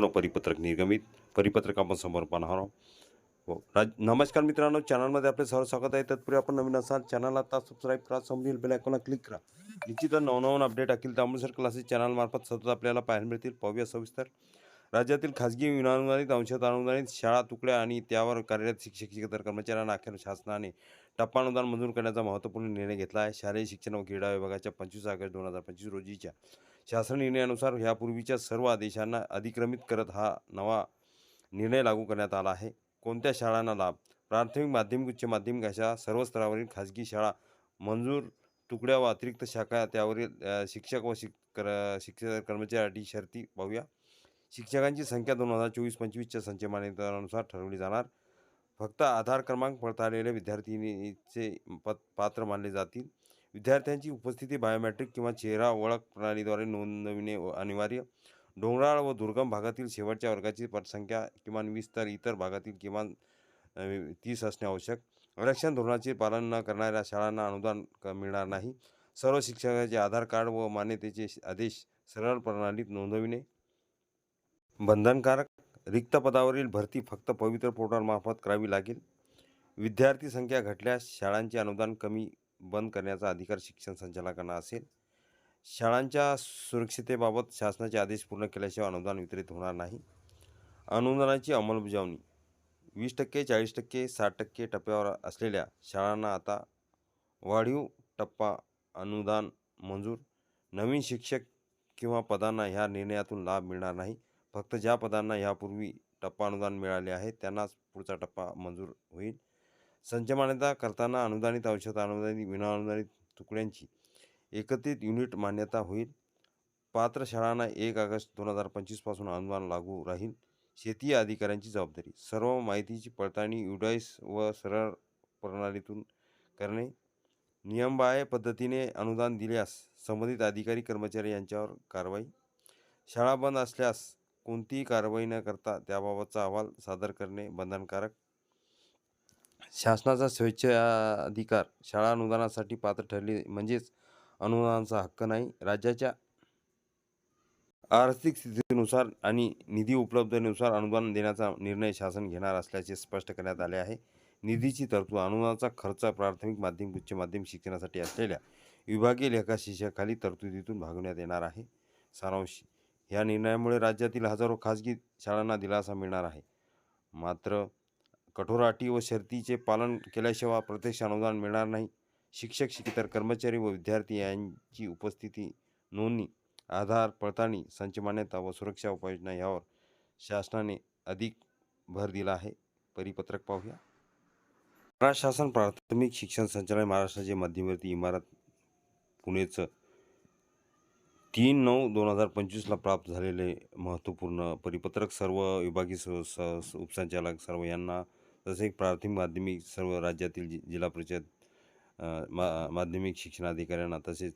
पूर्ण परिपत्रक निर्गमित परिपत्रक आपण समोर पाहणार आहोत. हो राज नमस्कार मित्रांनो चॅनलमध्ये आपले सर्व स्वागत आहे. तत्पूर्वी आपण नवीन असाल चॅनल आता सबस्क्राईब करा समजेल बेल आयकॉनला क्लिक करा. निश्चितच नवनवन अपडेट अखिल तांबूसर क्लासेस चॅनलमार्फत सतत आपल्याला पाहायला मिळतील पाहूया सविस्तर. राज्यातील खाजगी विनानुदानित अंशत अनुदानित शाळा तुकड्या आणि त्यावर कार्यरत शिक्षक शिक्षकेतर कर्मचाऱ्यांना अखेर शासनाने टप्पा अनुदान मंजूर करण्याचा महत्त्वपूर्ण निर्णय घेतला आहे. शालेय शिक्षण व क्रीडा विभागाच्या पंचवीस ऑगस्ट दोन हजार पंचवीस रोजीच्या शासन निर्णयानुसार ह्यापूर्वीच्या सर्व आदेशांना अधिक्रमित करत हा नवा निर्णय लागू करण्यात आला आहे. कोणत्या शाळांना लाभ? प्राथमिक माध्यमिक उच्च माध्यमिक अशा सर्व स्तरावरील खाजगी शाळा मंजूर तुकड्या व अतिरिक्त शाखा त्यावरील शिक्षक व शिक कर शिक्षक कर्मचाऱ्यांसाठी शर्ती पाहूया. शिक्षकांची संख्या दोन हजार चोवीस पंचवीसच्या संच ठरवली जाणार. फक्त आधार क्रमांक पडताळलेल्या विद्यार्थिनीचे पत पात्र मानले जातील. विद्यार्थ्यांची उपस्थिती बायोमॅट्रिक किंवा चेहरा ओळख प्रणालीद्वारे नोंदविणे व अनिवार्य. डोंगराळ व दुर्गम भागातील शेवटच्या वर्गाची पटसंख्या किमान वीस तर इतर भागातील किमान तीस असणे आवश्यक. आरक्षण धोरणाचे पालन न करणाऱ्या शाळांना अनुदान क- मिळणार नाही. सर्व शिक्षकाचे आधार कार्ड व मान्यतेचे आदेश सरळ प्रणालीत नोंदविणे. बंधनकारक. रिक्त पदावरील भरती फक्त पवित्र पोर्टलमार्फत करावी लागेल. विद्यार्थी संख्या घटल्यास शाळांचे अनुदान कमी बंद करण्याचा अधिकार शिक्षण संचालकांना असेल. शाळांच्या सुरक्षितेबाबत शासनाचे आदेश पूर्ण केल्याशिवाय अनुदान वितरित होणार नाही. अनुदानाची अंमलबजावणी. वीस टक्के चाळीस टक्के साठ टक्के टप्प्यावर असलेल्या शाळांना आता वाढीव टप्पा अनुदान मंजूर. नवीन शिक्षक किंवा पदांना ह्या निर्णयातून लाभ मिळणार नाही. फक्त ज्या पदांना ह्यापूर्वी टप्पा अनुदान मिळाले आहे त्यांनाच पुढचा टप्पा मंजूर होईल. संच मान्यता करताना अनुदानित औषध अनुदानित विनाअनुदानित तुकड्यांची एकत्रित युनिट मान्यता होईल. पात्र शाळांना एक ऑगस्ट दोन हजार पंचवीसपासून अनुदान लागू राहील. शेती अधिकाऱ्यांची जबाबदारी. सर्व माहितीची पडताळणी युडाईस व सरळ प्रणालीतून करणे. नियमबाह्य पद्धतीने अनुदान दिल्यास संबंधित अधिकारी कर्मचारी यांच्यावर कारवाई. शाळा बंद असल्यास कोणतीही कारवाई न करता त्याबाबतचा अहवाल सादर करणे बंधनकारक. शासनाचा स्वेच्छाधिकार शाळा अनुदानासाठी पात्र ठरली. म्हणजेच अनुदानाचा हक्क नाही. राज्याच्या आर्थिक स्थितीनुसार आणि निधी उपलब्धतेनुसार अनुदान देण्याचा निर्णय शासन घेणार असल्याचे स्पष्ट करण्यात आले आहे. निधीची तरतूद अनुदानाचा खर्च प्राथमिक माध्यमिक उच्च माध्यमिक शिक्षणासाठी असलेल्या विभागीय लेखा शिष्याखाली तरतुदीतून भागवण्यात येणार आहे. सारांश. या निर्णयामुळे राज्यातील हजारो खाजगी शाळांना दिलासा मिळणार आहे. मात्र कठोर अटी व शर्तीचे पालन केल्याशिवाय प्रत्यक्ष अनुदान मिळणार नाही. शिक्षक शिक्षेतर कर्मचारी व विद्यार्थी यांची उपस्थिती नोंदणी आधार पडताळणी संच मान्यता व सुरक्षा उपाययोजना यावर शासनाने अधिक भर दिला आहे. परिपत्रक पाहूया. महाराष्ट्र शासन प्राथमिक शिक्षण संचालय महाराष्ट्राचे मध्यवर्ती इमारत पुणेचं तीन नऊ दोन हजार पंचवीसला प्राप्त झालेले महत्त्वपूर्ण परिपत्रक सर्व विभागीय स उपसंचालक सर्व यांना तसेच प्राथमिक माध्यमिक सर्व राज्यातील जि जिल्हा परिषद मा माध्यमिक शिक्षणाधिकाऱ्यांना तसेच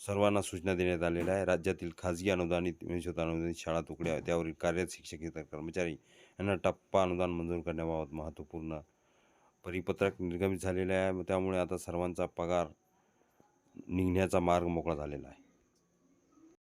सर्वांना सूचना देण्यात आलेल्या आहे. राज्यातील खाजगी अनुदानित विशेषतः अनुदानित शाळा तुकड्या त्यावरील कार्यरत शिक्षक इतर कर्मचारी यांना टप्पा अनुदान मंजूर करण्याबाबत महत्त्वपूर्ण परिपत्रक निर्गमित झालेले आहे. त्यामुळे आता सर्वांचा पगार निघण्याचा मार्ग मोकळा झालेला आहे.